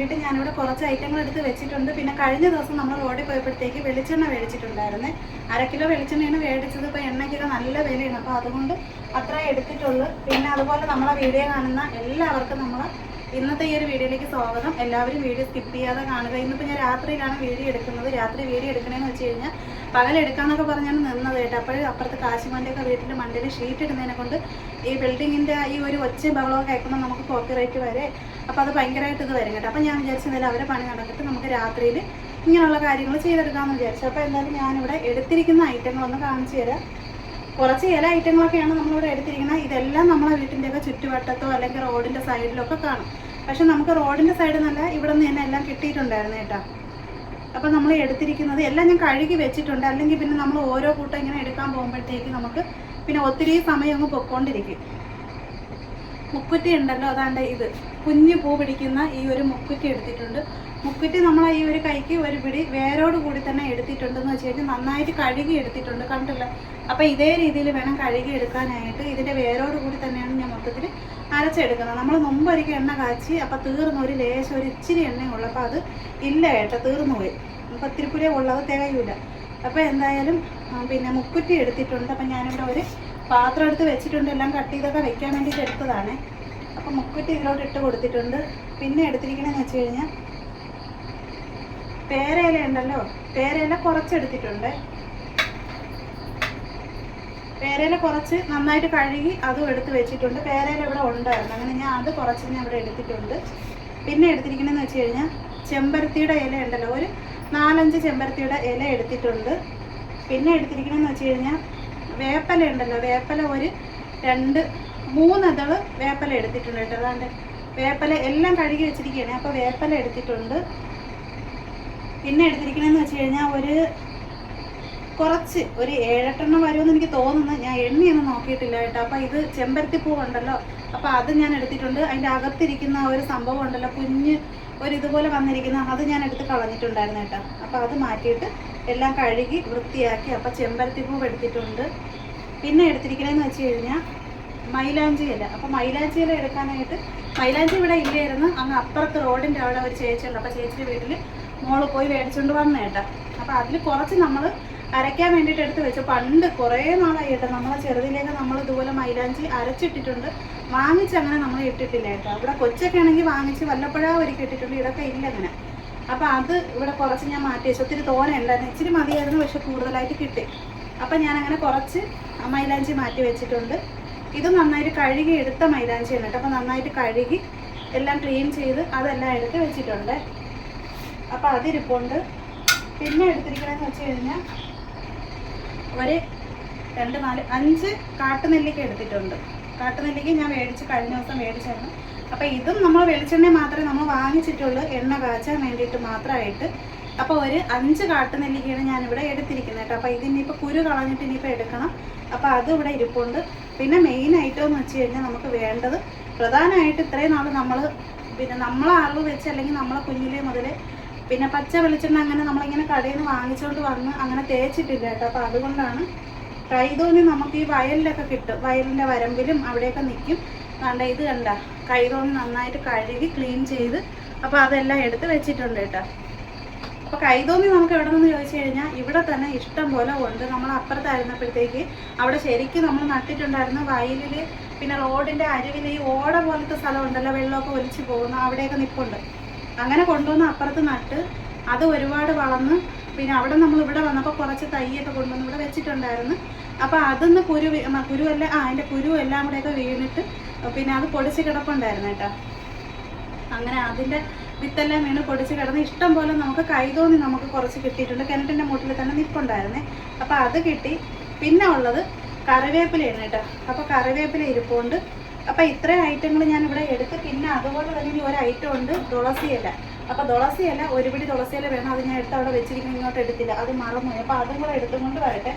എന്നിട്ട് ഞാനിവിടെ കുറച്ച് ഐറ്റങ്ങൾ എടുത്ത് വെച്ചിട്ടുണ്ട്. പിന്നെ കഴിഞ്ഞ ദിവസം നമ്മൾ റോഡിൽ പോയപ്പോഴത്തേക്ക് വെളിച്ചെണ്ണ മേടിച്ചിട്ടുണ്ടായിരുന്നേ. അര കിലോ വെളിച്ചെണ്ണയാണ് മേടിച്ചത്. ഇപ്പോൾ എണ്ണയ്ക്കൊക്കെ നല്ല വിലയാണ്. അപ്പോൾ അതുകൊണ്ട് അത്ര എടുത്തിട്ടുള്ളൂ. പിന്നെ അതുപോലെ നമ്മളെ വീഡിയോ കാണുന്ന എല്ലാവർക്കും നമ്മൾ ഇന്നത്തെ ഈ ഒരു വീഡിയോയിലേക്ക് സ്വാഗതം. എല്ലാവരും വീഡിയോ സ്കിപ്പ് ചെയ്യാതെ കാണുക. ഇന്നിപ്പോൾ ഞാൻ രാത്രിയിലാണ് വീഡിയോ എടുക്കുന്നത്. രാത്രി വീഡിയോ എടുക്കണമെന്ന് വെച്ച് കഴിഞ്ഞാൽ പകൽ എടുക്കാന്നൊക്കെ പറഞ്ഞാണ് നിന്നത് കേട്ടോ. അപ്പോഴും അപ്പുറത്ത് കാശിമണ്ടിയൊക്കെ വീട്ടിൽ മണ്ടയിൽ ഷീറ്റ് ഇടുന്നതിനെ കൊണ്ട് ഈ ബിൽഡിങ്ങിന്റെ ഈ ഒരു ഒച്ച ബഹളമൊക്കെ കേൾക്കുമ്പോൾ നമുക്ക് കോപ്പിറൈറ്റ് വരെ അപ്പോൾ അത് ഭയങ്കരമായിട്ട് ഇത് വരും കേട്ടോ. അപ്പോൾ ഞാൻ വിചാരിച്ചതിൽ അവരെ പണി നടന്നിട്ട് നമുക്ക് രാത്രിയിൽ ഇങ്ങനെയുള്ള കാര്യങ്ങൾ ചെയ്തെടുക്കാമെന്ന് വിചാരിച്ചു. അപ്പോൾ എന്തായാലും ഞാനിവിടെ എടുത്തിരിക്കുന്ന ഐറ്റങ്ങളൊന്ന് കാണിച്ചു തരാം. കുറച്ച് ഇല ഐറ്റങ്ങളൊക്കെയാണ് നമ്മളിവിടെ എടുത്തിരിക്കുന്നത്. ഇതെല്ലാം നമ്മളെ വീട്ടിന്റെയൊക്കെ ചുറ്റുവട്ടത്തോ അല്ലെങ്കിൽ റോഡിന്റെ സൈഡിലോ ഒക്കെ കാണും. പക്ഷെ നമുക്ക് റോഡിന്റെ സൈഡിൽ നിന്നല്ല ഇവിടെ നിന്ന് തന്നെ എല്ലാം കിട്ടിയിട്ടുണ്ടായിരുന്നു കേട്ടോ. അപ്പോൾ നമ്മൾ എടുത്തിരിക്കുന്നത് എല്ലാം ഞാൻ കഴുകി വെച്ചിട്ടുണ്ട്. അല്ലെങ്കിൽ പിന്നെ നമ്മൾ ഓരോ കൂട്ടം ഇങ്ങനെ എടുക്കാൻ പോകുമ്പോഴത്തേക്ക് നമുക്ക് പിന്നെ ഒത്തിരി സമയം അങ്ങ് പൊക്കോണ്ടിരിക്കും മുക്കുറ്റി ഉണ്ടല്ലോ അതാണ്ട് ഇത് കുഞ്ഞു പൂ പിടിക്കുന്ന ഈ ഒരു മുക്കുറ്റി എടുത്തിട്ടുണ്ട്. മുക്കുറ്റി നമ്മൾ ഈ ഒരു കൈക്ക് ഒരു പിടി വേരോട് കൂടി തന്നെ എടുത്തിട്ടുണ്ടെന്ന് വെച്ച് കഴിഞ്ഞാൽ നന്നായിട്ട് കഴുകി എടുത്തിട്ടുണ്ട് കണ്ടില്ല അപ്പോൾ ഇതേ രീതിയിൽ വേണം കഴുകി എടുക്കാനായിട്ട്. ഇതിന്റെ വേരോട് കൂടി തന്നെയാണ് ഞാൻ മൊത്തത്തിൽ അരച്ചെടുക്കുന്നത്. നമ്മൾ മുമ്പ് ഒരിക്കൽ എണ്ണ കാച്ചി അപ്പോൾ തീർന്നു ഒരു ലേശം ഒരു ഇച്ചിരി എണ്ണ അപ്പോൾ അത് ഇല്ല ഏട്ടാ തീർന്നു പോയി. അപ്പോൾ ഇത്തിരിപ്പുരേ ഉള്ളത് തികയൂല. അപ്പോൾ എന്തായാലും പിന്നെ മുക്കുറ്റി എടുത്തിട്ടുണ്ട്. അപ്പം ഞാനിവിടെ ഒരു പാത്രം എടുത്ത് വെച്ചിട്ടുണ്ട്. എല്ലാം കട്ട് ചെയ്തൊക്കെ വെക്കാൻ വേണ്ടിയിട്ട് എടുത്തതാണ്. അപ്പം മുക്കുറ്റി ഇതിലോട്ട് ഇട്ട് കൊടുത്തിട്ടുണ്ട്. പിന്നെ എടുത്തിരിക്കണമെന്ന് വെച്ച് കഴിഞ്ഞാൽ പേരയില ഉണ്ടല്ലോ. പേരയില കുറച്ചെടുത്തിട്ടുണ്ട്. പേരയില കുറച്ച് നന്നായിട്ട് കഴുകി അതും എടുത്ത് വെച്ചിട്ടുണ്ട്. പേരയില ഇവിടെ ഉണ്ടായിരുന്നു. അങ്ങനെ ഞാൻ അത് കുറച്ച് ഞാൻ ഇവിടെ എടുത്തിട്ടുണ്ട്. പിന്നെ എടുത്തിരിക്കണമെന്ന് വെച്ച് കഴിഞ്ഞാൽ ചെമ്പരത്തിയുടെ ഇല ഉണ്ടല്ലോ. ഒരു നാലഞ്ച് ചെമ്പരത്തിയുടെ ഇല എടുത്തിട്ടുണ്ട്. പിന്നെ എടുത്തിരിക്കണമെന്ന് വെച്ച് കഴിഞ്ഞാൽ വേപ്പല ഉണ്ടല്ലോ വേപ്പല ഒരു രണ്ട് മൂന്നതൾ വേപ്പല എടുത്തിട്ടുണ്ട് കേട്ടോ. അതാണ്ട് വേപ്പല എല്ലാം കഴുകി വെച്ചിരിക്കുകയാണ്. അപ്പോൾ വേപ്പല എടുത്തിട്ടുണ്ട്. പിന്നെ എടുത്തിരിക്കണമെന്ന് വെച്ച് കഴിഞ്ഞാൽ ഒരു കുറച്ച് ഒരു ഏഴെട്ടെണ്ണം വരുമെന്ന് എനിക്ക് തോന്നുന്നു. ഞാൻ എണ്ണിയൊന്നും നോക്കിയിട്ടില്ല കേട്ടോ. അപ്പോൾ ഇത് ചെമ്പരത്തി പൂവുണ്ടല്ലോ അപ്പോൾ അത് ഞാൻ എടുത്തിട്ടുണ്ട്. അതിന്റെ അകത്തിരിക്കുന്ന ഒരു സംഭവം ഉണ്ടല്ലോ കുഞ്ഞ് ഒരു ഇതുപോലെ വന്നിരിക്കുന്ന അത് ഞാൻ എടുത്ത് കളഞ്ഞിട്ടുണ്ടായിരുന്നു കേട്ടോ. അപ്പോൾ അത് മാറ്റിയിട്ട് എല്ലാം കഴുകി വൃത്തിയാക്കി അപ്പോൾ ചെമ്പരത്തി പൂവ് എടുത്തിട്ടുണ്ട്. പിന്നെ എടുത്തിരിക്കണമെന്ന് വെച്ച് കഴിഞ്ഞാൽ മൈലാഞ്ചി ഇല. അപ്പോൾ മൈലാഞ്ചി ഇല എടുക്കാനായിട്ട് മൈലാഞ്ചി ഇവിടെ ഇല്ലായിരുന്നു. അങ്ങ് അപ്പുറത്ത് റോഡിന്റെ അവിടെ ഒരു ചേച്ചിയുണ്ട്. അപ്പോൾ ചേച്ചിയുടെ വീട്ടിൽ മോൾ പോയി മേടിച്ചുകൊണ്ട് വന്നു കേട്ടോ. അപ്പോൾ അതിൽ കുറച്ച് നമ്മൾ അരയ്ക്കാൻ വേണ്ടിയിട്ട് എടുത്ത് വെച്ചു. പണ്ട് കുറേ നാളായി കേട്ടോ. നമ്മളെ ചെറുതിലേക്ക് നമ്മൾ ഇതുപോലെ മൈലാഞ്ചി അരച്ചിട്ടിട്ടുണ്ട്. വാങ്ങിച്ച് അങ്ങനെ നമ്മൾ ഇട്ടിട്ടില്ല കേട്ടോ. ഇവിടെ കൊച്ചൊക്കെ ആണെങ്കിൽ വാങ്ങിച്ച് വല്ലപ്പോഴാ ഒരുക്കി ഇട്ടിട്ടുണ്ട് ഇതൊക്കെ ഇല്ല അങ്ങനെ. അപ്പോൾ അത് ഇവിടെ കുറച്ച് ഞാൻ മാറ്റി വെച്ചു. ഒത്തിരി തോനെ ഉണ്ടായിരുന്നു. ഇച്ചിരി മതിയായിരുന്നു പക്ഷെ കൂടുതലായിട്ട് കിട്ടി. അപ്പം ഞാൻ അങ്ങനെ കുറച്ച് മൈലാഞ്ചി മാറ്റി വെച്ചിട്ടുണ്ട്. ഇത് നന്നായിട്ട് കഴുകി എടുത്ത മൈലാഞ്ചി എന്നിട്ട് അപ്പൊ നന്നായിട്ട് കഴുകി എല്ലാം ക്ലീൻ ചെയ്ത് അതെല്ലാം എടുത്ത് വെച്ചിട്ടുണ്ട്. അപ്പോൾ അതിരിപ്പുണ്ട്. പിന്നെ എടുത്തിരിക്കണമെന്ന് വെച്ച് കഴിഞ്ഞാൽ ഒരു രണ്ട് നാല് അഞ്ച് കാട്ടുനെല്ലിക്ക എടുത്തിട്ടുണ്ട്. കാട്ടുനെല്ലിക്ക ഞാൻ മേടിച്ച് കഴിഞ്ഞ ദിവസം മേടിച്ചായിരുന്നു. അപ്പോൾ ഇതും നമ്മൾ വെളിച്ചെണ്ണ മാത്രമേ നമ്മൾ വാങ്ങിച്ചിട്ടുള്ളൂ. എണ്ണ കാച്ചാൻ വേണ്ടിയിട്ട് മാത്രമായിട്ട്. അപ്പോൾ ഒരു അഞ്ച് കാട്ടുനെല്ലിക്കയാണ് ഞാനിവിടെ എടുത്തിരിക്കുന്നത് കേട്ടോ. അപ്പോൾ ഇതിനിപ്പോൾ കുരു കളഞ്ഞിട്ട് ഇനിയിപ്പോൾ എടുക്കണം. അപ്പോൾ അത് ഇവിടെ ഇരിപ്പുണ്ട്. പിന്നെ മെയിൻ ഐറ്റം എന്ന് വെച്ച് കഴിഞ്ഞാൽ നമുക്ക് വേണ്ടത് പ്രധാനമായിട്ട് ഇത്രയും നാൾ നമ്മൾ പിന്നെ നമ്മളെ അറിവ് വെച്ച് അല്ലെങ്കിൽ നമ്മളെ കുഞ്ഞിലെ മുതൽ പിന്നെ പച്ച വെളിച്ചെണ്ണ അങ്ങനെ നമ്മളിങ്ങനെ കടയിൽ നിന്ന് വാങ്ങിച്ചുകൊണ്ട് വന്ന് അങ്ങനെ തേച്ചിട്ടില്ല കേട്ടോ. അപ്പോൾ അതുകൊണ്ടാണ്. കൈതോന്നി നമുക്ക് ഈ വയലിലൊക്കെ കിട്ടും. വയലിന്റെ വരമ്പിലും അവിടെയൊക്കെ നിൽക്കും കണ്ട ഇത് കണ്ട? കൈകൊണ്ട് നന്നായിട്ട് കഴുകി ക്ലീൻ ചെയ്ത് അപ്പോൾ അതെല്ലാം എടുത്ത് വെച്ചിട്ടുണ്ട് കേട്ടോ. അപ്പോൾ കൈതോന്നി നമുക്ക് എവിടെ നിന്ന് ചോദിച്ചു കഴിഞ്ഞാൽ ഇവിടെ തന്നെ ഇഷ്ടം പോലെ ഉണ്ട്. നമ്മൾ അപ്പുറത്തായിരുന്നപ്പോഴത്തേക്ക് അവിടെ ശരിക്കും നമ്മൾ നട്ടിട്ടുണ്ടായിരുന്ന വയലിൽ പിന്നെ റോഡിന്റെ അരുവിൽ ഈ ഓട പോലത്തെ സ്ഥലം ഉണ്ടല്ലോ വെള്ളമൊക്കെ ഒലിച്ചു പോകുന്നു അവിടെയൊക്കെ നിൽപ്പുണ്ട് അങ്ങനെ കൊണ്ടുവന്ന് അപ്പുറത്ത് നട്ട് അത് ഒരുപാട് വളർന്ന് പിന്നെ അവിടെ നമ്മൾ ഇവിടെ വന്നപ്പോൾ കുറച്ച് തൈയൊക്കെ കൊണ്ടുവന്ന് ഇവിടെ വെച്ചിട്ടുണ്ടായിരുന്നു. അപ്പോൾ അതൊന്ന് കുരു കുരു കുരുവല്ല ആ അതിന്റെ കുരു എല്ലാം കൂടെയൊക്കെ വീണിട്ട് പിന്നെ അത് പൊടിച്ച് കിടപ്പുണ്ടായിരുന്നു കേട്ടോ. അങ്ങനെ അതിന്റെ വിത്തെല്ലാം വീണ് പൊടിച്ച് കിടന്ന് ഇഷ്ടം പോലെ നമുക്ക് കൈതോന്നി നമുക്ക് കുറച്ച് കിട്ടിയിട്ടുണ്ട്. കിണറ്റിന്റെ മുട്ടിൽ തന്നെ നിൽപ്പുണ്ടായിരുന്നേ അപ്പോൾ അത് കിട്ടി. പിന്നെ ഉള്ളത് കറിവേപ്പിലയാണ് കേട്ടോ. അപ്പോൾ കറിവേപ്പില ഇരിപ്പുണ്ട്. അപ്പോൾ ഇത്രയും ഐറ്റങ്ങൾ ഞാൻ ഇവിടെ എടുത്ത്. പിന്നെ അതുപോലെ തന്നെ ഇനി ഒരു ഐറ്റം ഉണ്ട് തുളസിയല്ല അപ്പോൾ തുളസിയല്ല ഒരുപിടി തുളസിയില വേണം. അത് ഞാൻ എടുത്ത് അവിടെ വെച്ചിരിക്കുന്നു. ഇങ്ങോട്ട് എടുത്തില്ല. അത് മറന്നുപോയി. അപ്പോൾ അതും കൂടെ എടുത്തും കൊണ്ട് വരട്ടെ.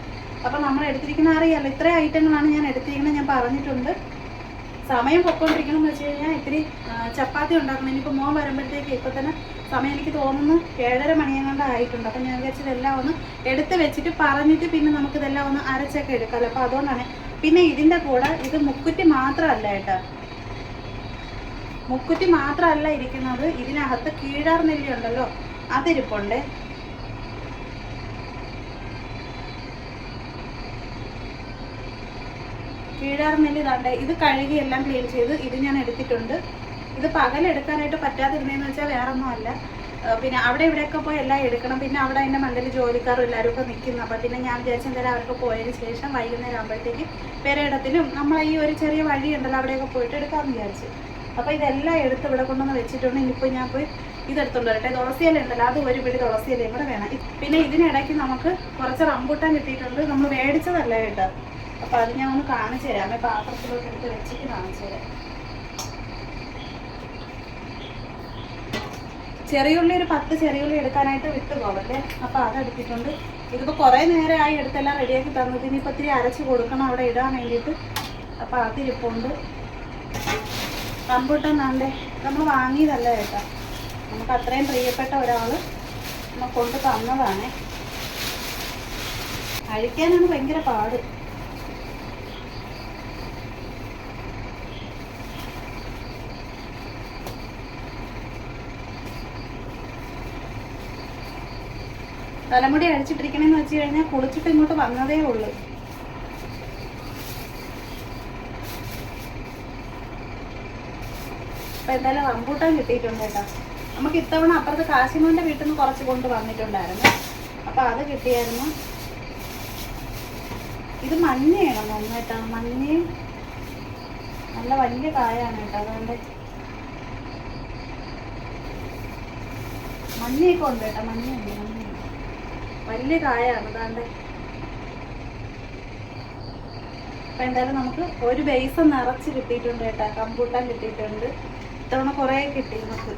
അപ്പോൾ നമ്മൾ എടുത്തിരിക്കുന്ന അറിയാമല്ലോ ഇത്രയും ഐറ്റങ്ങളാണ് ഞാൻ എടുത്തിരിക്കുന്നത് ഞാൻ പറഞ്ഞിട്ടുണ്ട്. സമയം പൊക്കോണ്ടിരിക്കണം എന്ന് വെച്ച് കഴിഞ്ഞാൽ ഇത്തിരി ചപ്പാത്തി ഉണ്ടാക്കണം. ഇനിയിപ്പോൾ മോൻ വരുമ്പോഴത്തേക്ക് ഇപ്പോൾ തന്നെ സമയം എനിക്ക് തോന്നുന്നു ഏഴര മണിയങ്ങാണ്ട് ആയിട്ടുണ്ട്. അപ്പം ഞാൻ വിചാരിച്ചത് എല്ലാം ഒന്ന് എടുത്ത് വെച്ചിട്ട് പറഞ്ഞിട്ട് പിന്നെ നമുക്ക് ഇതെല്ലാം ഒന്ന് അരച്ചൊക്കെ എടുക്കാമല്ലോ അപ്പോൾ അതുകൊണ്ടാണ്. പിന്നെ ഇതിന്റെ കൂടെ ഇത് മുക്കുറ്റി മാത്രമല്ല കേട്ടോ. മുക്കുറ്റി മാത്രമല്ല ഇരിക്കുന്നത്. ഇതിനകത്ത് കീഴാർ നെല്ലി ഉണ്ടല്ലോ അതിരിപ്പുണ്ട്. കീഴാർ നെല്ലി താണ്ടെ ഇത് കഴുകി എല്ലാം ക്ലീൻ ചെയ്ത് ഇത് ഞാൻ എടുത്തിട്ടുണ്ട്. ഇത് പകലെടുക്കാനായിട്ട് പറ്റാതിരുന്നതെന്ന് വെച്ചാൽ വേറെ അല്ല പിന്നെ അവിടെ ഇവിടെയൊക്കെ പോയി എല്ലാം എടുക്കണം. പിന്നെ അവിടെ അതിന്റെ മണ്ടയിൽ ജോലിക്കാരും എല്ലാവരും ഒക്കെ നിൽക്കുന്നു അപ്പം പിന്നെ ഞാൻ വിചാരിച്ച എന്തായാലും അവർക്ക് പോയതിന് ശേഷം വൈകുന്നേരം ആകുമ്പോഴത്തേക്ക് പെരയിടത്തിലും നമ്മൾ ഈ ഒരു ചെറിയ വഴി ഉണ്ടല്ലോ അവിടെയൊക്കെ പോയിട്ട് എടുക്കാമെന്ന് വിചാരിച്ചു. അപ്പോൾ ഇതെല്ലാം എടുത്ത് ഇവിടെ കൊണ്ടുവന്ന് വെച്ചിട്ടുണ്ട്. ഇനിയിപ്പോൾ ഞാൻ പോയി ഇതെടുത്തോണ്ട് വരട്ടെ. തുളസിയില ഉണ്ടല്ലോ അത് ഒരു പിടി തുളസിയിലയും കൂടെ വേണം. പിന്നെ ഇതിനിടയ്ക്ക് നമുക്ക് കുറച്ച് റംബൂട്ടാൻ കിട്ടിയിട്ടുണ്ട്. നമ്മൾ മേടിച്ചതല്ല കേട്ടോ അപ്പോൾ അത് ഞാൻ ഒന്ന് കാണിച്ചു തരാം. അമ്മ പാത്രത്തിലോട്ട് എടുത്ത് വെച്ചിട്ട് കാണിച്ചു തരാം. ചെറിയുള്ളി ഒരു പത്ത് ചെറിയുള്ളി എടുക്കാനായിട്ട് വിട്ടു പോകല്ലേ അപ്പോൾ അതെടുത്തിട്ടുണ്ട് ഇതിപ്പോൾ കുറേ നേരമായി എടുത്തെല്ലാം റെഡിയാക്കി തന്നത്. ഇനിയിപ്പോൾ ഇത്തിരി അരച്ച് കൊടുക്കണം അവിടെ ഇടാൻ വേണ്ടിയിട്ട്. അപ്പൊ അതിരിപ്പുണ്ട് റംബൂട്ടാൻ നാണ്ടേ നമ്മൾ വാങ്ങിയതല്ല ചേട്ടാ നമുക്ക് അത്രയും പ്രിയപ്പെട്ട ഒരാൾ നമ്മൾ കൊണ്ട് തന്നതാണേ. കഴിക്കാനാണ് ഭയങ്കര പാട്. തലമുടി അഴിച്ചിട്ടിരിക്കണമെന്ന് വെച്ച് കഴിഞ്ഞാൽ കുളിച്ചിട്ട് ഇങ്ങോട്ട് വന്നതേ ഉള്ളൂ. അപ്പൊ എന്തായാലും റംബൂട്ടാൻ കിട്ടിയിട്ടുണ്ട് കേട്ടോ. നമുക്ക് ഇത്തവണ അപ്പുറത്ത് കാശിമോന്റെ വീട്ടിൽ നിന്ന് കുറച്ച് കൊണ്ട് വന്നിട്ടുണ്ടായിരുന്നു. അപ്പൊ അത് കിട്ടിയായിരുന്നു. ഇത് മഞ്ഞയാണ് നന്നായിട്ടാ മഞ്ഞയും നല്ല വലിയ കായാണ് കേട്ടോ. അതുകൊണ്ട് മഞ്ഞയൊക്കെ ഉണ്ട് കേട്ടോ. മഞ്ഞ വലിയ കായാണ് അതാണ്ട്. അപ്പൊ എന്തായാലും നമുക്ക് ഒരു ബേസ് നിറച്ച് കിട്ടിയിട്ടുണ്ട് കേട്ടോ കമ്പൂട്ടാൻ കിട്ടിയിട്ടുണ്ട്. ഇത്തവണ കുറേ കിട്ടി നമുക്ക്.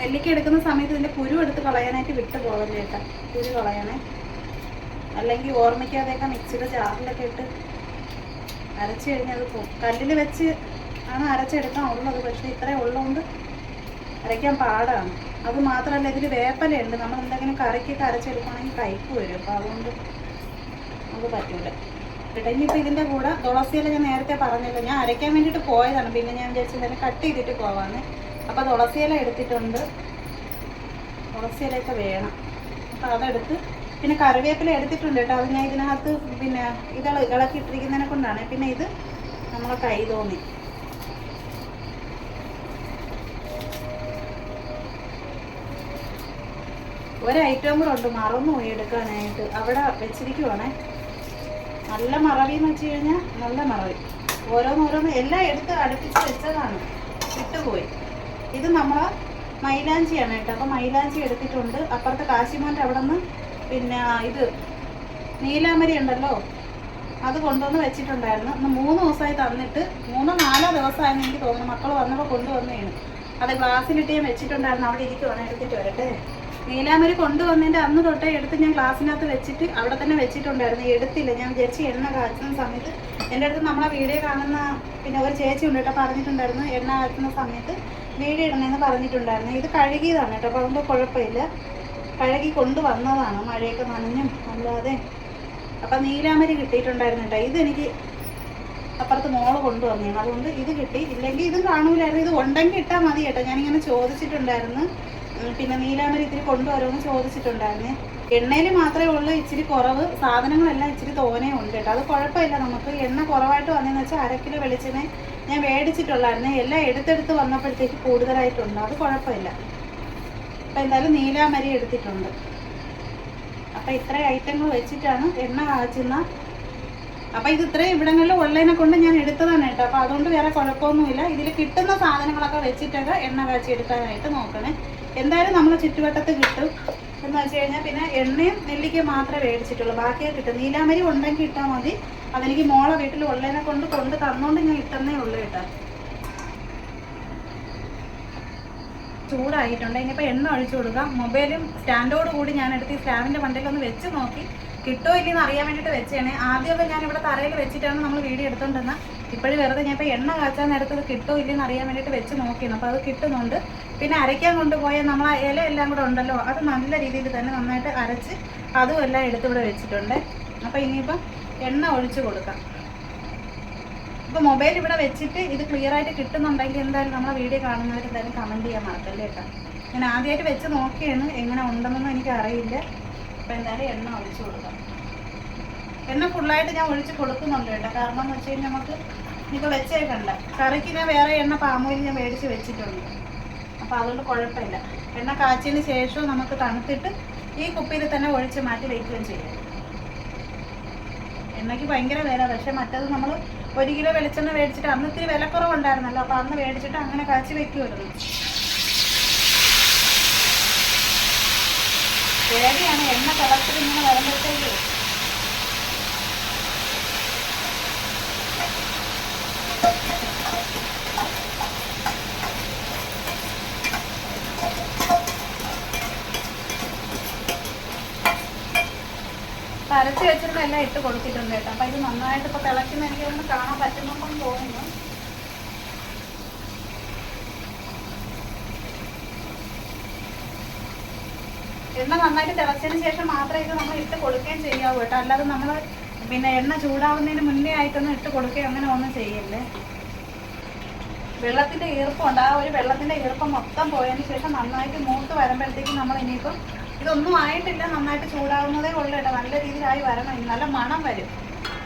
നെല്ലിക്ക എടുക്കുന്ന സമയത്ത് ഇതിന്റെ കുരു എടുത്ത് കളയാനായിട്ട് വിട്ടു പോകല്ലേ കേട്ടോ കുരു കളയണേ. അല്ലെങ്കിൽ ഓർമ്മിക്കാതെയൊക്കെ മിക്സിയുടെ ജാറിലൊക്കെ ഇട്ട് അരച്ചു അത് കല്ലിൽ വെച്ച് ആണ് അരച്ചെടുക്കാൻ ഉള്ളത്. പക്ഷേ ഇത്രയും ഉള്ളതുകൊണ്ട് അരയ്ക്കാൻ പാടാണ്. അത് മാത്രമല്ല ഇതിൽ വേപ്പലയുണ്ട്. നമ്മൾ എന്തെങ്കിലും കറിക്കൊക്കെ അരച്ചെടുക്കുകയാണെങ്കിൽ കയ്പ്പ് വരും. അപ്പോൾ അതുകൊണ്ട് നമുക്ക് പറ്റൂല. ഇടഞ്ഞിപ്പോൾ ഇതിന്റെ കൂടെ തുളസിയില ഞാൻ നേരത്തെ പറഞ്ഞല്ലോ. ഞാൻ അരയ്ക്കാൻ വേണ്ടിയിട്ട് പോയതാണ്. പിന്നെ ഞാൻ വിചാരിച്ചു തന്നെ കട്ട് ചെയ്തിട്ട് പോവാന്ന്. അപ്പോൾ തുളസിയില എടുത്തിട്ടുണ്ട്. തുളസിയിലയൊക്കെ വേണം. അപ്പോൾ അതെടുത്ത് പിന്നെ കറിവേപ്പില എടുത്തിട്ടുണ്ട് കേട്ടോ. അത് ഞാൻ ഇതിനകത്ത് പിന്നെ ഇതള ഇളക്കി ഇട്ടിരിക്കുന്നതിനെ കൊണ്ടാണ്. പിന്നെ ഇത് നമ്മളെ കൈ തോന്നി ഒരു ഐറ്റം കൂടെ ഉണ്ട്. മറന്നുപോയി എടുക്കാനായിട്ട്. അവിടെ വെച്ചിരിക്കുവാണേ. നല്ല മറവി എന്ന് വെച്ച് കഴിഞ്ഞാൽ നല്ല മറവി. ഓരോന്നോരോന്ന് എല്ലാം എടുത്ത് അടുപ്പിച്ച് വെച്ചതാണ്. വിട്ടുപോയി. ഇത് നമ്മൾ മൈലാഞ്ചിയാണ് കേട്ടോ. അപ്പോൾ മൈലാഞ്ചി എടുത്തിട്ടുണ്ട്. അപ്പുറത്തെ കാശിമോന്റെ അവിടെ നിന്ന് പിന്നെ ഇത് നീലാമരി ഉണ്ടല്ലോ. അത് കൊണ്ടുവന്ന് വെച്ചിട്ടുണ്ടായിരുന്നു. ഇന്ന് മൂന്ന് ദിവസമായി തന്നിട്ട് മൂന്നോ നാലോ ദിവസമായെന്ന് എനിക്ക് തോന്നുന്നു. മക്കൾ വന്നപ്പോൾ കൊണ്ടുവന്നതാണ്. അത് ഗ്ലാസ്സിലിട്ട് ഞാൻ വെച്ചിട്ടുണ്ടായിരുന്നു. അവിടെ ഇരിക്കുവാണ് എടുത്തിട്ട് വരട്ടെ. നീലാമരി കൊണ്ടുവന്നതിന്റെ അന്ന് തൊട്ടേ എടുത്ത് ഞാൻ ഗ്ലാസ്സിനകത്ത് വെച്ചിട്ട് അവിടെ തന്നെ വെച്ചിട്ടുണ്ടായിരുന്നു. എടുത്തില്ല. ഞാൻ വിചാരിച്ച് എണ്ണ കാച്ചുന്ന സമയത്ത് എന്റെ അടുത്ത് നമ്മളെ വീഡിയോ കാണുന്ന പിന്നെ ഒരു ചേച്ചി ഉണ്ട് കേട്ടോ പറഞ്ഞിട്ടുണ്ടായിരുന്നു. എണ്ണ കാച്ചുന്ന സമയത്ത് വീഡിയോ ഇടണമെന്ന് പറഞ്ഞിട്ടുണ്ടായിരുന്നു. ഇത് കഴുകിയതാണ് കേട്ടോ അപ്പോൾ അതുകൊണ്ട് കുഴപ്പമില്ല. കഴുകി കൊണ്ടുവന്നതാണ്. മഴയൊക്കെ നനഞ്ഞും അല്ലാതെ. അപ്പം നീലാമരി കിട്ടിയിട്ടുണ്ടായിരുന്നു കേട്ടോ. ഇതെനിക്ക് അപ്പുറത്ത് മോൾ കൊണ്ടുവന്നതാണ്. അതുകൊണ്ട് ഇത് കിട്ടി. ഇല്ലെങ്കിൽ ഇതും കാണൂലായിരുന്നു. ഇത് ഉണ്ടെങ്കിൽ ഇട്ടാൽ മതി കേട്ടോ. ഞാനിങ്ങനെ ചോദിച്ചിട്ടുണ്ടായിരുന്നു. പിന്നെ നീലാമരി ഇത്തിരി കൊണ്ടുവരുമെന്ന് ചോദിച്ചിട്ടുണ്ടായിരുന്നു. എണ്ണയിൽ മാത്രമേ ഉള്ളൂ. ഇച്ചിരി കുറവ്. സാധനങ്ങളെല്ലാം ഇച്ചിരി തോനേ ഉണ്ട് കേട്ടോ. അത് കുഴപ്പമില്ല നമുക്ക്. എണ്ണ കുറവായിട്ട് വന്നതെന്ന് വെച്ചാൽ അര കിലോ വെളിച്ചെണ്ണ ഞാൻ മേടിച്ചിട്ടുള്ളായിരുന്നു. എല്ലാം എടുത്തെടുത്ത് വന്നപ്പോഴത്തേക്ക് കൂടുതലായിട്ടുണ്ട്. അത് കുഴപ്പമില്ല. അപ്പം എന്തായാലും നീലാമരി എടുത്തിട്ടുണ്ട്. അപ്പം ഇത്ര ഐറ്റങ്ങൾ വെച്ചിട്ടാണ് എണ്ണ കാച്ചുന്ന. അപ്പം ഇത് ഇത്രയും ഇവിടങ്ങളിൽ ഉള്ളതിനെ കൊണ്ട് ഞാൻ എടുത്തതാണ് കേട്ടോ. അപ്പോൾ അതുകൊണ്ട് വേറെ കുഴപ്പമൊന്നുമില്ല. ഇതിൽ കിട്ടുന്ന സാധനങ്ങളൊക്കെ വെച്ചിട്ടൊക്കെ എണ്ണ കാച്ചി എടുക്കാനായിട്ട് നോക്കണേ. എന്തായാലും നമ്മളെ ചുറ്റുവട്ടത്ത് കിട്ടും. എന്ന് വെച്ച് കഴിഞ്ഞാൽ പിന്നെ എണ്ണയും നെല്ലിക്ക മാത്രമേ മേടിച്ചിട്ടുള്ളൂ. ബാക്കിയൊക്കെ കിട്ടും. നീലാമരി ഉണ്ടെങ്കിൽ ഇട്ടാൽ മതി. അതെനിക്ക് മോളെ വീട്ടിൽ ഉള്ളതിനെ കൊണ്ട് കൊണ്ട് തന്നുകൊണ്ട് ഞാൻ ഇട്ടെന്നേ ഉള്ളൂ കേട്ടോ. ചൂടായിട്ടുണ്ട്. ഇനിയിപ്പോൾ എണ്ണ ഒഴിച്ചു കൊടുക്കാം. മൊബൈലും സ്റ്റാൻഡോട് കൂടി ഞാൻ എടുത്ത് ഈ സ്ലാബിന്റെ മണ്ടയിൽ ഒന്ന് വെച്ച് നോക്കി. കിട്ടോ ഇല്ലെന്ന് അറിയാൻ വേണ്ടിയിട്ട് വെച്ചേണേ ആദ്യമൊക്കെ ഞാൻ ഇവിടെ തറയിൽ വെച്ചിട്ടാണ് നമ്മൾ വീഡിയോ എടുത്തുകൊണ്ടിരുന്നത് ഇപ്പോഴും വെറുതെ ഞാൻ ഇപ്പോൾ എണ്ണ കാച്ചാൻ നേരത്ത് കിട്ടോ ഇല്ലെന്ന് അറിയാൻ വേണ്ടിയിട്ട് വെച്ച് നോക്കിയിരുന്നു അപ്പോൾ അത് കിട്ടുന്നുണ്ട്. പിന്നെ അരയ്ക്കാൻ കൊണ്ടുപോയാൽ നമ്മൾ ആ ഇല എല്ലാം കൂടെ ഉണ്ടല്ലോ അത് നല്ല രീതിയിൽ തന്നെ നന്നായിട്ട് അരച്ച് അതും എല്ലാം എടുത്തിവിടെ വെച്ചിട്ടുണ്ട്. അപ്പോൾ ഇനിയിപ്പം എണ്ണ ഒഴിച്ചു കൊടുക്കാം. ഇപ്പോൾ മൊബൈൽ ഇവിടെ വെച്ചിട്ട് ഇത് ക്ലിയർ ആയിട്ട് കിട്ടുന്നുണ്ടെങ്കിൽ എന്തായാലും നമ്മളെ വീഡിയോ കാണുന്നവർ എന്തായാലും കമന്റ് ചെയ്യാൻ മറക്കല്ലേ കേട്ടോ. ഞാൻ ആദ്യമായിട്ട് വെച്ച് നോക്കിയാണ് എങ്ങനെ ഉണ്ടെന്നൊന്നും എനിക്ക് അറിയില്ല. അപ്പോൾ എന്തായാലും എണ്ണ ഒഴിച്ച് കൊടുക്കാം. എണ്ണ ഫുള്ളായിട്ട് ഞാൻ ഒഴിച്ച് കൊടുക്കുന്നുണ്ട് കേട്ടോ. കാരണം എന്ന് വെച്ച് കഴിഞ്ഞാൽ നമുക്ക് ഇനിയിപ്പോൾ വെച്ചേക്കണ്ട. കറിക്ക് ഞാൻ വേറെ എണ്ണ പാമോയിൽ ഞാൻ മേടിച്ച് വെച്ചിട്ടുണ്ട്. അപ്പോൾ അതുകൊണ്ട് കുഴപ്പമില്ല. എണ്ണ കാച്ചിയതിന് ശേഷവും നമുക്ക് തണുത്തിട്ട് ഈ കുപ്പിയിൽ തന്നെ ഒഴിച്ച് മാറ്റി വയ്ക്കുകയും ചെയ്യാം. എണ്ണയ്ക്ക് ഭയങ്കര വില. പക്ഷെ മറ്റത് നമ്മൾ ഒരു കിലോ വെളിച്ചെണ്ണ മേടിച്ചിട്ട് അന്ന് ഇത്തിരി വിലക്കുറവുണ്ടായിരുന്നല്ലോ അപ്പോൾ അന്ന് മേടിച്ചിട്ട് അങ്ങനെ കാച്ചി വെക്കുമായിരുന്നു പേടിയാണ് എണ്ണ തിളച്ചിൽ ഇങ്ങനെ വരുമ്പോഴത്തേക്ക് അരച്ച് വെച്ചിരുന്ന എല്ലാം ഇട്ട് കൊടുത്തിട്ടുണ്ട് കേട്ടോ. അപ്പൊ ഇത് നന്നായിട്ട് ഇപ്പൊ തിളയ്ക്കുന്ന എനിക്ക് ഒന്ന് കാണാൻ പറ്റുന്നുണ്ടെന്ന് തോന്നുന്നു. എണ്ണ നന്നായിട്ട് തിളച്ചതിന് ശേഷം മാത്രമേ ഇത് നമ്മൾ ഇട്ട് കൊടുക്കുകയും ചെയ്യാവൂ കേട്ടോ. അല്ലാതെ നമ്മൾ പിന്നെ എണ്ണ ചൂടാവുന്നതിന് മുന്നേ ആയിട്ടൊന്നും ഇട്ട് കൊടുക്കുകയോ അങ്ങനെ ഒന്നും ചെയ്യല്ലേ. വെള്ളത്തിന്റെ ഈർപ്പം ഉണ്ട്. ആ ഒരു വെള്ളത്തിന്റെ ഈർപ്പം മൊത്തം പോയതിന് ശേഷം നന്നായിട്ട് മൂത്ത് വരുമ്പോഴത്തേക്കും നമ്മൾ ഇനിയിപ്പം ഇതൊന്നും ആയിട്ടില്ല നന്നായിട്ട് ചൂടാവുന്നതേ ഉള്ളൂ കേട്ടോ. നല്ല രീതിയിലായി വരണം. ഇനി നല്ല മണം വരും.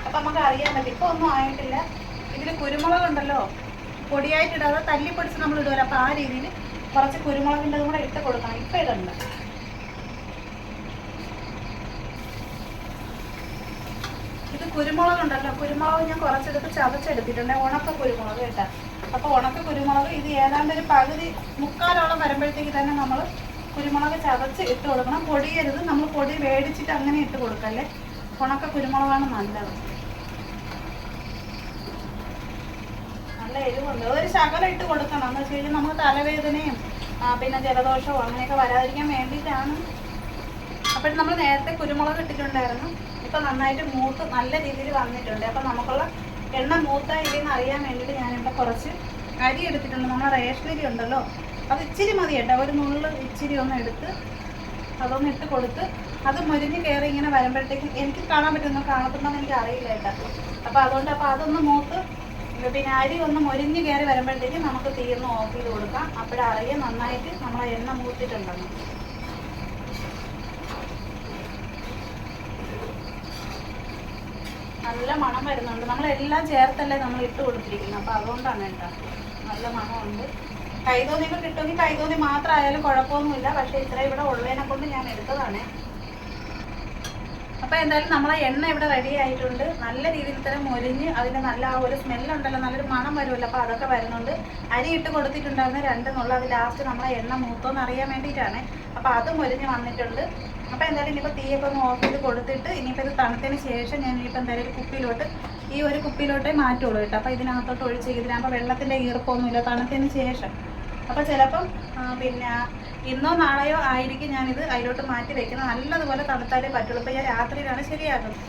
അപ്പം നമുക്ക് അറിയാൻ പറ്റും. ഇപ്പൊ ഒന്നും ആയിട്ടില്ല. ഇതിൽ കുരുമുളക് ഉണ്ടല്ലോ പൊടിയായിട്ടിടാതെ തല്ലിപ്പൊടിച്ച് നമ്മൾ ഇടുമല്ലോ അപ്പം ആ രീതിയിൽ കുറച്ച് കുരുമുളകിന്റെ കൂടെ ഇട്ട് കൊടുക്കണം. ഇപ്പം ഇടണ്ട. ഇത് കുരുമുളക് ഉണ്ടല്ലോ കുരുമുളക് ഞാൻ കുറച്ചെടുത്ത് ചതച്ചെടുത്തിട്ടുണ്ട്. ഉണക്ക കുരുമുളക് കേട്ടോ. അപ്പോൾ ഉണക്ക കുരുമുളക് ഇത് ഏതാണ്ട് ഒരു പകുതി മുക്കാലോളം വരുമ്പോഴത്തേക്ക് തന്നെ നമ്മൾ കുരുമുളക് ചതച്ച് ഇട്ട് കൊടുക്കണം. പൊടിയരുത്. നമ്മൾ പൊടി മേടിച്ചിട്ട് അങ്ങനെ ഇട്ട് കൊടുക്കല്ലേ ഉണക്ക കുരുമുളകാണ് നല്ലത്. നല്ല എരിവുണ്ട്. ഒരു ശകലം ഇട്ട് കൊടുക്കണം. എന്ന് വെച്ച് കഴിഞ്ഞാൽ നമുക്ക് തലവേദനയും പിന്നെ ജലദോഷവും അങ്ങനെയൊക്കെ വരാതിരിക്കാൻ വേണ്ടിയിട്ടാണ്. അപ്പോൾ നമ്മൾ നേരത്തെ കുരുമുളക് ഇട്ടിട്ടുണ്ടായിരുന്നു. ഇപ്പം നന്നായിട്ട് മൂത്ത് നല്ല രീതിയിൽ വന്നിട്ടുണ്ട്. അപ്പം നമുക്കുള്ള എണ്ണ മൂത്ത ഇല്ലെന്ന് അറിയാൻ വേണ്ടിയിട്ട് ഞാനിവിടെ കുറച്ച് അരി എടുത്തിട്ടുണ്ട്. നമ്മുടെ റേഷനരി ഉണ്ടല്ലോ. അത് ഇച്ചിരി മതി കേട്ടോ. ഒരു നുള്ളു ഇച്ചിരി ഒന്ന് എടുത്ത് അതൊന്ന് ഇട്ട് കൊടുത്ത് അത് മുരിഞ്ഞ് കയറി ഇങ്ങനെ വരുമ്പോഴത്തേക്കും എനിക്ക് കാണാൻ പറ്റുന്നു കാണത്തുണ്ടെന്ന് എനിക്ക് അറിയില്ല കേട്ടോ. അപ്പോൾ അതുകൊണ്ട് അപ്പോൾ അതൊന്ന് മൂത്ത് പിന്നെ അരി ഒന്ന് മൊരിഞ്ഞ് കയറി വരുമ്പോഴത്തേക്കും നമുക്ക് തീർന്ന് ഓഫ് ചെയ്ത് കൊടുക്കാം. അപ്പോഴറിയാം നന്നായിട്ട് നമ്മൾ എണ്ണ മൂത്തിട്ടുണ്ടെന്ന്. നല്ല മണം വരുന്നുണ്ട്. നമ്മളെല്ലാം ചേർത്തല്ലേ നമ്മൾ ഇട്ട് കൊടുത്തിരിക്കുന്നത്. അപ്പോൾ അതുകൊണ്ടാണ് കേട്ടോ. നല്ല മണമുണ്ട്. കൈതോന്നിയൊക്കെ കിട്ടുമെങ്കിൽ കൈതോന്നി മാത്രമായാലും കുഴപ്പമൊന്നുമില്ല. പക്ഷേ ഇത്ര ഇവിടെ ഉള്ളതിനെ കൊണ്ട് ഞാൻ എടുത്തതാണ്. അപ്പോൾ എന്തായാലും നമ്മളെ എണ്ണ ഇവിടെ റെഡി ആയിട്ടുണ്ട്. നല്ല രീതിയിൽ തന്നെ മൊരിഞ്ഞ് അതിന് നല്ല ആ ഒരു സ്മെല്ലുണ്ടല്ലോ നല്ലൊരു മണം വരുമല്ലോ. അപ്പോൾ അതൊക്കെ വരുന്നുണ്ട്. അരി ഇട്ട് കൊടുത്തിട്ടുണ്ടായിരുന്നു രണ്ടെന്നുള്ള. അത് ലാസ്റ്റ് നമ്മളെ എണ്ണ മൂത്തോന്ന് അറിയാൻ വേണ്ടിയിട്ടാണ്. അപ്പോൾ അത് മൊരിഞ്ഞ് വന്നിട്ടുണ്ട്. അപ്പോൾ എന്തായാലും ഇനിയിപ്പോൾ തീയൊക്കെ ഒന്ന് ഓഫ് ചെയ്ത് കൊടുത്തിട്ട് ഇനിയിപ്പോൾ ഇത് തണുത്തതിന് ശേഷം ഞാൻ ഇനിയിപ്പോൾ എന്തായാലും ഒരു കുപ്പിയിലോട്ട് ഈ ഒരു കുപ്പിയിലോട്ടേ മാറ്റുള്ളൂ കേട്ടോ. അപ്പോൾ ഇതിനകത്തോട്ട് ഒഴിച്ച് ഇതിനാകുമ്പോൾ വെള്ളത്തിന്റെ ഈർപ്പമൊന്നുമില്ല. തണുത്തതിന് ശേഷം അപ്പോൾ ചിലപ്പം പിന്നെ ഇന്നോ നാളെയോ ആയിരിക്കും ഞാനിത് അതിലോട്ട് മാറ്റി വെക്കുന്നത്. നല്ലതുപോലെ തണുത്താലേ പറ്റുള്ളൂ. ഇപ്പോൾ ഞാൻ രാത്രിയിലാണ് ശരിയാക്കുന്നത്.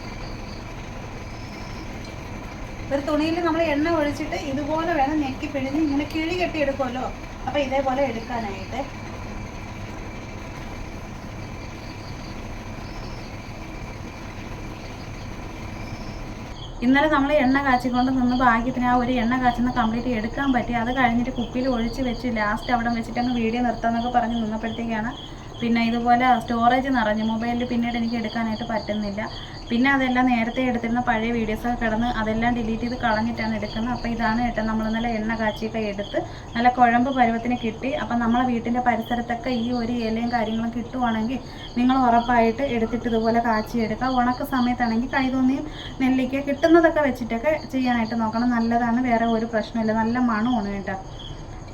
ഒരു തുണിയിൽ നമ്മൾ എണ്ണ ഒഴിച്ചിട്ട് ഇതുപോലെ വേണം ഞെക്കി പിഴിഞ്ഞ് ഇങ്ങനെ കിഴി കെട്ടി എടുക്കുമല്ലോ അപ്പോൾ ഇതേപോലെ എടുക്കാനായിട്ട് ഇന്നലെ നമ്മൾ എണ്ണ കാച്ചിക്കൊണ്ട് നിന്ന് ഭാഗ്യത്തിന് ആ ഒരു എണ്ണ കാച്ചുന്ന കംപ്ലീറ്റ് എടുക്കാൻ പറ്റി. അത് കഴിഞ്ഞിട്ട് കുപ്പിയിൽ ഒഴിച്ച് വെച്ച് ലാസ്റ്റ് അവിടെ വെച്ചിട്ട് അങ്ങ് വീഡിയോ നിർത്താമെന്നൊക്കെ പറഞ്ഞ് നിന്നപ്പോഴത്തേക്കാണ് പിന്നെ ഇതുപോലെ സ്റ്റോറേജ് നിറഞ്ഞു. മൊബൈലിൽ പിന്നീട് എനിക്ക് എടുക്കാനായിട്ട് പറ്റുന്നില്ല. പിന്നെ അതെല്ലാം നേരത്തെ എടുത്തിരുന്ന പഴയ വീഡിയോസൊക്കെ കിടന്ന് അതെല്ലാം ഡിലീറ്റ് ചെയ്ത് കളഞ്ഞിട്ടാണ് എടുക്കുന്നത്. അപ്പോൾ ഇതാണ് കേട്ടോ നമ്മൾ നല്ല എണ്ണ കാച്ചിയൊക്കെ എടുത്ത് നല്ല കുഴമ്പ് പരുവത്തിന് കിട്ടി. അപ്പം നമ്മളെ വീട്ടിന്റെ പരിസരത്തൊക്കെ ഈ ഒരു ഇലയും കാര്യങ്ങളും കിട്ടുവാണെങ്കിൽ നിങ്ങൾ ഉറപ്പായിട്ട് എടുത്തിട്ട് ഇതുപോലെ കാച്ചി എടുക്കുക. ഉണക്ക സമയത്താണെങ്കിൽ കൈതോന്നിയും നെല്ലിക്ക കിട്ടുന്നതൊക്കെ വെച്ചിട്ടൊക്കെ ചെയ്യാനായിട്ട് നോക്കണം. നല്ലതാണ് വേറെ ഒരു പ്രശ്നമില്ല നല്ല മണമാണ് കേട്ടോ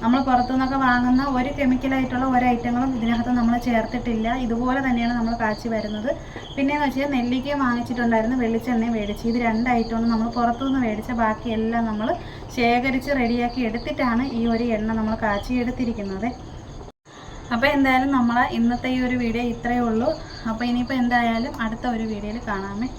നമ്മൾ പുറത്തുനിന്നൊക്കെ വാങ്ങുന്ന ഒരു കെമിക്കലായിട്ടുള്ള ഒരു ഐറ്റങ്ങളും ഇതിനകത്ത് നമ്മൾ ചേർത്തിട്ടില്ല. ഇതുപോലെ തന്നെയാണ് നമ്മൾ കാച്ചി വരുന്നത്. പിന്നെയെന്ന് വെച്ചാൽ നെല്ലിക്ക വാങ്ങിച്ചിട്ടുണ്ടായിരുന്നു വെളിച്ചെണ്ണയും മേടിച്ച്. ഇത് രണ്ട് ഐറ്റമാണ് നമ്മൾ പുറത്തുനിന്ന് മേടിച്ച ബാക്കിയെല്ലാം നമ്മൾ ശേഖരിച്ച് റെഡിയാക്കി എടുത്തിട്ടാണ് ഈ ഒരു എണ്ണ നമ്മൾ കാച്ചി എടുത്തിരിക്കുന്നത്. അപ്പോൾ എന്തായാലും നമ്മൾ ഇന്നത്തെ ഈ ഒരു വീഡിയോ ഇത്രയേ ഉള്ളൂ. അപ്പോൾ ഇനിയിപ്പോൾ എന്തായാലും അടുത്ത ഒരു വീഡിയോയിൽ കാണാമേ.